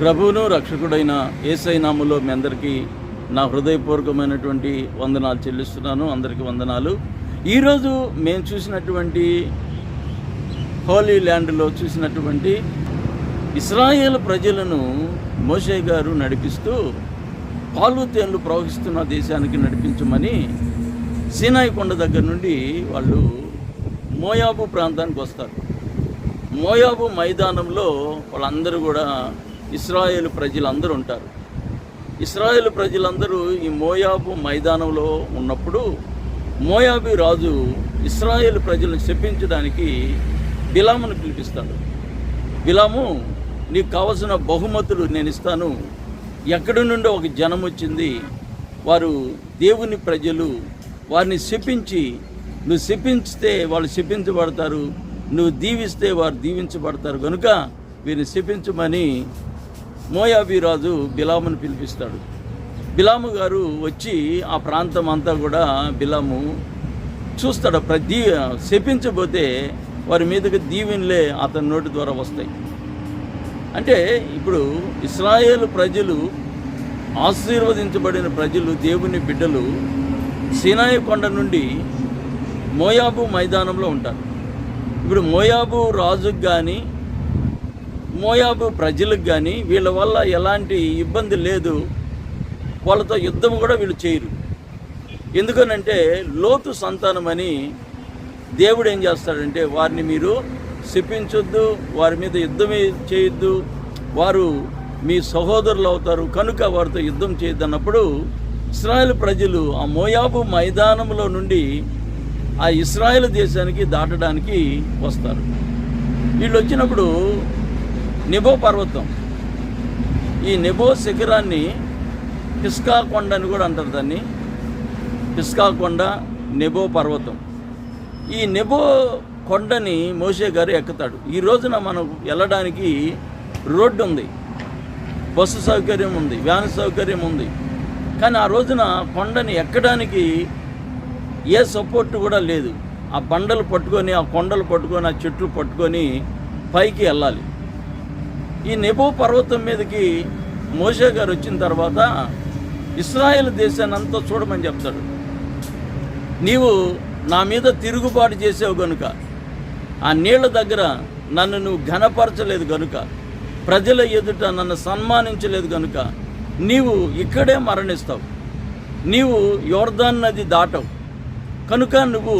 ప్రభువును రక్షకుడైన ఏసై నాములో మీ అందరికీ నా హృదయపూర్వకమైనటువంటి వందనాలు చెల్లిస్తున్నాను. అందరికీ వందనాలు. ఈరోజు మేము చూసినటువంటి హోలీ ల్యాండ్లో చూసినటువంటి ఇస్రాయేల్ ప్రజలను మోషే గారు నడిపిస్తూ పాలు తేళ్ళు ప్రవహిస్తున్న దేశానికి నడిపించమని సీనాయి కొండ దగ్గర నుండి వాళ్ళు మోయాబు ప్రాంతానికి వస్తారు. మోయాబు మైదానంలో వాళ్ళందరూ కూడా ఇస్రాయేల్ ప్రజలందరూ ఉంటారు. ఇస్రాయేల్ ప్రజలందరూ ఈ మోయాబు మైదానంలో ఉన్నప్పుడు మోయాబు రాజు ఇస్రాయేల్ ప్రజలను శపించడానికి బిలామును పిలిపిస్తాడు. బిలాము నీకు కావలసిన బహుమతులు నేను ఇస్తాను. ఎక్కడి నుండి ఒక జనం వచ్చింది. వారు దేవుని ప్రజలు. వారిని శపించి నువ్వు శపించితే వాళ్ళు శపించబడతారు. నువ్వు దీవిస్తే వారు దీవించబడతారు. కనుక వీరిని శపించమని మోయాబీ రాజు బిలామును పిలిపిస్తాడు. బిలాము గారు వచ్చి ఆ ప్రాంతం అంతా కూడా బిలాము చూస్తాడు. ప్రతి శపించబోతే వారి మీదకి దీవెనలే అతని నోటి ద్వారా వస్తాయి. అంటే ఇప్పుడు ఇస్రాయేల్ ప్రజలు ఆశీర్వదించబడిన ప్రజలు దేవుని బిడ్డలు సినాయి కొండ నుండి మోయాబు మైదానంలో ఉంటారు. ఇప్పుడు మోయాబు రాజుకు కానీ మోయాబు ప్రజలకు కానీ వీళ్ళ వల్ల ఎలాంటి ఇబ్బంది లేదు. వాళ్ళతో యుద్ధం కూడా వీళ్ళు చేయరు. ఎందుకనంటే లోతు సంతానమని దేవుడు ఏం చేస్తాడంటే వారిని మీరు శిపించొద్దు వారి మీద యుద్ధం చేయొద్దు వారు మీ సహోదరులు అవుతారు కనుక వారితో యుద్ధం చేయొద్దు అన్నప్పుడు ప్రజలు ఆ మోయాబు మైదానంలో నుండి ఆ ఇస్రాయల్ దేశానికి దాటడానికి వస్తారు. వీళ్ళు వచ్చినప్పుడు నిబో పర్వతం. ఈ నిబో శిఖరాన్ని పిస్కా కొండ అని కూడా అంటారు దాన్ని. పిస్కా కొండ నెబో పర్వతం. ఈ నెబో కొండని మోసే గారు ఎక్కుతాడు. ఈ రోజున మనం వెళ్ళడానికి రోడ్డు ఉంది. బస్సు సౌకర్యం ఉంది వ్యాన్ సౌకర్యం ఉంది. కానీ ఆ రోజున కొండని ఎక్కడానికి ఏ సపోర్ట్ కూడా లేదు. ఆ బండలు పట్టుకొని ఆ కొండలు పట్టుకొని ఆ చెట్లు పట్టుకొని పైకి వెళ్ళాలి. ఈ నెబో పర్వతం మీదకి మోషే గారు వచ్చిన తర్వాత ఇస్రాయేల్ దేశాన్ని అంతా చూడమని చెప్తాడు. నీవు నా మీద తిరుగుబాటు చేసావు గనుక ఆ నీళ్ళ దగ్గర నన్ను నువ్వు ఘనపరచలేదు గనుక ప్రజల ఎదుట నన్ను సన్మానించలేదు గనుక నీవు ఇక్కడే మరణిస్తావు. నీవు యోర్ధాన్ నది దాటవు. కనుక నువ్వు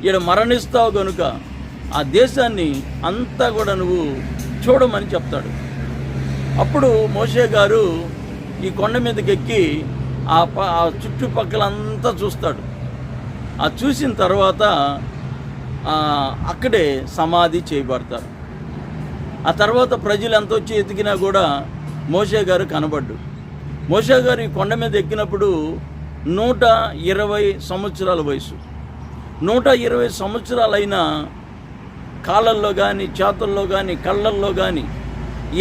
ఇక్కడ మరణిస్తావు గనుక ఆ దేశాన్ని అంతా కూడా నువ్వు చూడమని చెప్తాడు. అప్పుడు మోషే గారు ఈ కొండ మీదకి ఎక్కి ఆ ప ఆ చుట్టుపక్కలంతా చూస్తాడు. ఆ చూసిన తర్వాత అక్కడే సమాధి చేయబడతారు. ఆ తర్వాత ప్రజలు ఎంత వచ్చి ఎతికినా కూడా మోషే గారు కనబడ్డు. మోషే గారు ఈ కొండ మీద ఎక్కినప్పుడు నూట ఇరవై సంవత్సరాల వయసు. నూట ఇరవై సంవత్సరాలైన కాళ్ళల్లో కానీ చేతుల్లో కానీ కళ్ళల్లో కానీ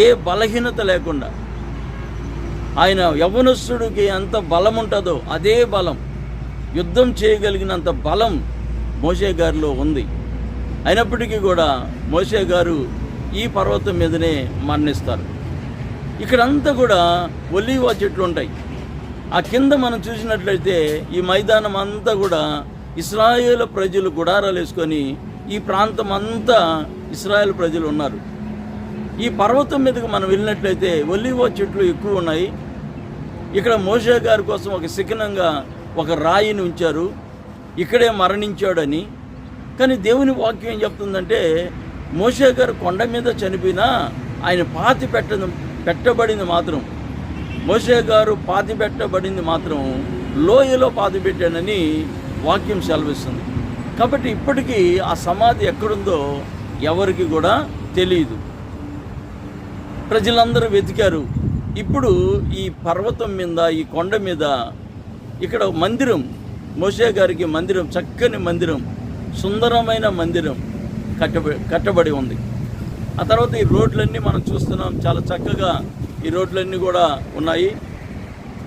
ఏ బలహీనత లేకుండా ఆయన యవనస్తుడికి ఎంత బలం ఉంటుందో అదే బలం యుద్ధం చేయగలిగినంత బలం మోషే గారిలో ఉంది. అయినప్పటికీ కూడా మోషే గారు ఈ పర్వతం మీదనే మరణిస్తారు. ఇక్కడంతా కూడా ఒలీవ చెట్లు ఉంటాయి. ఆ కింద మనం చూసినట్లయితే ఈ మైదానం అంతా కూడా ఇస్రాయేల్ ప్రజలు గుడారాలు వేసుకొని ఈ ప్రాంతం అంతా ఇస్రాయల్ ప్రజలు ఉన్నారు. ఈ పర్వతం మీదకి మనం వెళ్ళినట్లయితే ఒలివో చెట్లు ఎక్కువ ఉన్నాయి. ఇక్కడ మోషే గారి కోసం ఒక శిఖనంగా ఒక రాయిని ఉంచారు. ఇక్కడే మరణించాడని. కానీ దేవుని వాక్యం ఏం చెప్తుందంటే మోషే గారు కొండ మీద చనిపోయినా ఆయన పాతి పెట్ట పెట్టబడింది మాత్రం. మోషే గారు పాతి పెట్టబడింది మాత్రం లోయలో పాతి పెట్టాడని వాక్యం సెలవిస్తుంది. కాబట్టి ఇప్పటికీ ఆ సమాధి ఎక్కడుందో ఎవరికి కూడా తెలియదు ప్రజలందరూ వెతికారు. ఇప్పుడు ఈ పర్వతం మీద ఈ కొండ మీద ఇక్కడ మందిరం మోషే గారికి మందిరం చక్కని మందిరం సుందరమైన మందిరం కట్టబడి కట్టబడి ఉంది. ఆ తర్వాత ఈ రోడ్లన్నీ మనం చూస్తున్నాం. చాలా చక్కగా ఈ రోడ్లన్నీ కూడా ఉన్నాయి.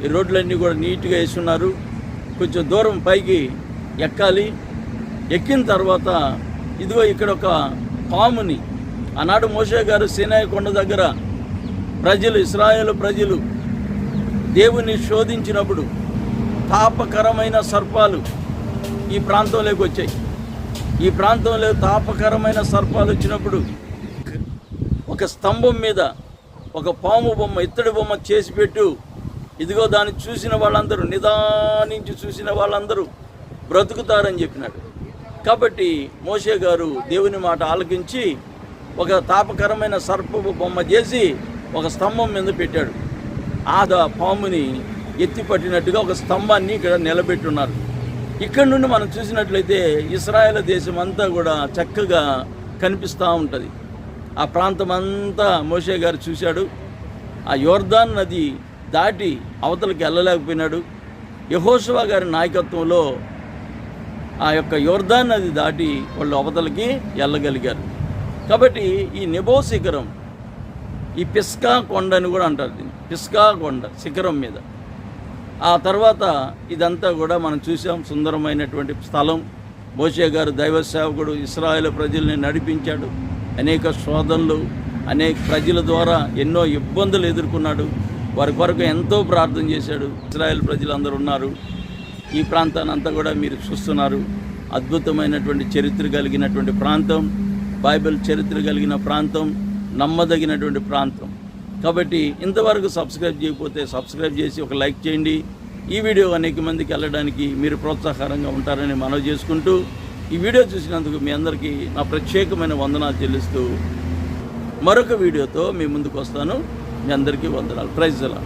ఈ రోడ్లన్నీ కూడా నీట్గా వేస్తున్నారు కొంచెం దూరం పైకి ఎక్కాలి. ఎక్కిన తర్వాత ఇదిగో ఇక్కడ ఒక పాముని. ఆనాడు మోషే గారు సీనాయి కొండ దగ్గర ప్రజలు ఇస్రాయేల్ ప్రజలు దేవుని శోధించినప్పుడు తాపకరమైన సర్పాలు ఈ ప్రాంతంలోకి వచ్చాయి. ఈ ప్రాంతంలో తాపకరమైన సర్పాలు వచ్చినప్పుడు ఒక స్తంభం మీద ఒక పాము బొమ్మ ఇత్తడి బొమ్మ చేసి పెట్టు. ఇదిగో దాన్ని చూసిన వాళ్ళందరూ నిదానించి చూసిన వాళ్ళందరూ బ్రతుకుతారని చెప్పినాడు. కాబట్టి మోషే గారు దేవుని మాట ఆలకించి ఒక తాపకరమైన సర్పపు బొమ్మ చేసి ఒక స్తంభం మీద పెట్టాడు. ఆ పాముని ఎత్తి పట్టినట్టుగా ఒక స్తంభాన్ని ఇక్కడ నిలబెట్టున్నారు. ఇక్కడ నుండి మనం చూసినట్లయితే ఇస్రాయేల్ దేశం అంతా కూడా చక్కగా కనిపిస్తూ ఉంటుంది. ఆ ప్రాంతం అంతా మోషే గారు చూశాడు. ఆ యోర్దాన్ నది దాటి అవతలకి వెళ్ళలేకపోయినాడు. యహోశివా గారి నాయకత్వంలో ఆ యొక్క యోర్ధాన్ నది దాటి వాళ్ళు అవతలకి వెళ్ళగలిగారు కాబట్టి ఈ నిబో శిఖరం ఈ పిస్కా కొండ అని కూడా అంటారు దీన్ని. పిస్కా కొండ శిఖరం మీద. ఆ తర్వాత ఇదంతా కూడా మనం చూసాం సుందరమైనటువంటి స్థలం. మోషే గారు దైవ సేవకుడు ఇస్రాయేల్ ప్రజల్ని నడిపించాడు. అనేక శోధనలు అనేక ప్రజల ద్వారా ఎన్నో ఇబ్బందులు ఎదుర్కొన్నాడు. వారి కొరకు ఎంతో ప్రార్థన చేశాడు. ఇస్రాయేల్ ప్రజలందరూ ఉన్నారు. ఈ ప్రాంతాన్ని అంతా కూడా మీరు చూస్తున్నారు. అద్భుతమైనటువంటి చరిత్ర కలిగినటువంటి ప్రాంతం బైబిల్ చరిత్ర కలిగిన ప్రాంతం నమ్మదగినటువంటి ప్రాంతం. కాబట్టి ఇంతవరకు సబ్స్క్రైబ్ చేయకపోతే సబ్స్క్రైబ్ చేసి ఒక లైక్ చేయండి. ఈ వీడియో అనేక మందికి వెళ్ళడానికి మీరు ప్రోత్సాహకరంగా ఉంటారని మనవి చేసుకుంటూ ఈ వీడియో చూసినందుకు మీ అందరికీ నా ప్రత్యేకమైన వందనాలు చెల్లిస్తూ మరొక వీడియోతో మీ ముందుకు వస్తాను. మీ అందరికీ వందనాలు. ప్రైజ్ ఎలా